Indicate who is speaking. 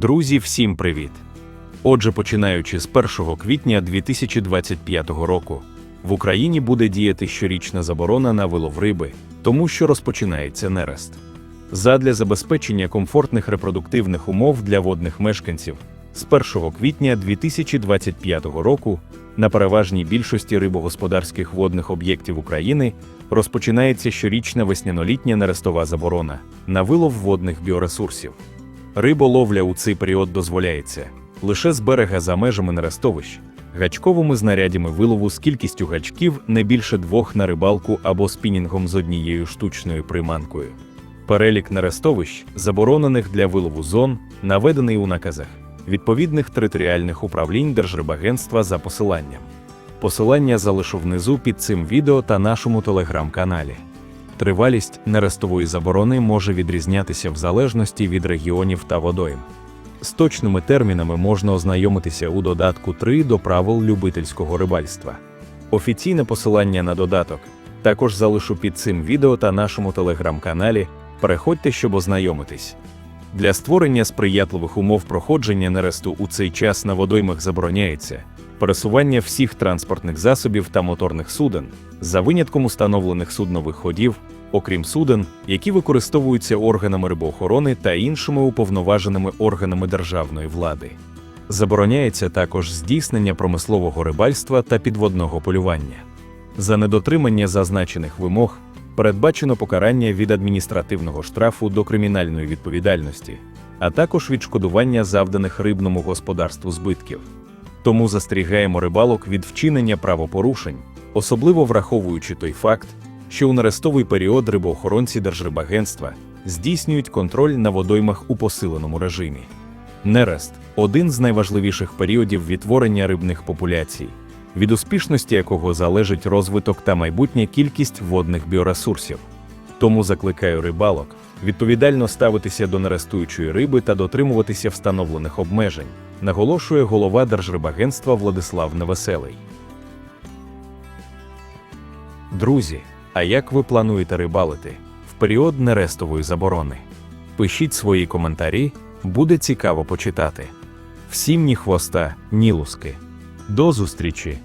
Speaker 1: Друзі, всім привіт! Отже, починаючи з 1 квітня 2025 року, в Україні буде діяти щорічна заборона на вилов риби, тому що розпочинається нерест. Задля забезпечення комфортних репродуктивних умов для водних мешканців з 1 квітня 2025 року на переважній більшості рибогосподарських водних об'єктів України розпочинається щорічна веснянолітня нерестова заборона на вилов водних біоресурсів. Риболовля у цей період дозволяється лише з берега за межами нерестовищ, гачковими знарядями вилову з кількістю гачків не більше двох на рибалку або спінінгом з однією штучною приманкою. Перелік нерестовищ, заборонених для вилову зон, наведений у наказах відповідних територіальних управлінь Держрибагентства за посиланням. Посилання залишу внизу під цим відео та нашому телеграм-каналі. Тривалість нерестової заборони може відрізнятися в залежності від регіонів та водойм. З точними термінами можна ознайомитися у додатку 3 до правил любительського рибальства. Офіційне посилання на додаток також залишу під цим відео та нашому телеграм-каналі. Переходьте, щоб ознайомитись. Для створення сприятливих умов проходження нересту у цей час на водоймах забороняється пересування всіх транспортних засобів та моторних суден за винятком установлених суднових ходів, окрім суден, які використовуються органами рибоохорони та іншими уповноваженими органами державної влади. Забороняється також здійснення промислового рибальства та підводного полювання. За недотримання зазначених вимог передбачено покарання від адміністративного штрафу до кримінальної відповідальності, а також відшкодування завданих рибному господарству збитків. Тому застерігаємо рибалок від вчинення правопорушень, особливо враховуючи той факт, що у нерестовий період рибоохоронці Держрибагентства здійснюють контроль на водоймах у посиленому режимі. Нерест один з найважливіших періодів відтворення рибних популяцій, від успішності якого залежить розвиток та майбутня кількість водних біоресурсів. Тому закликаю рибалок відповідально ставитися до нерестуючої риби та дотримуватися встановлених обмежень, наголошує голова Держрибагентства Владислав Невеселий. Друзі, а як ви плануєте рибалити в період нерестової заборони? Пишіть свої коментарі, буде цікаво почитати. Всім ні хвоста, ні луски. До зустрічі!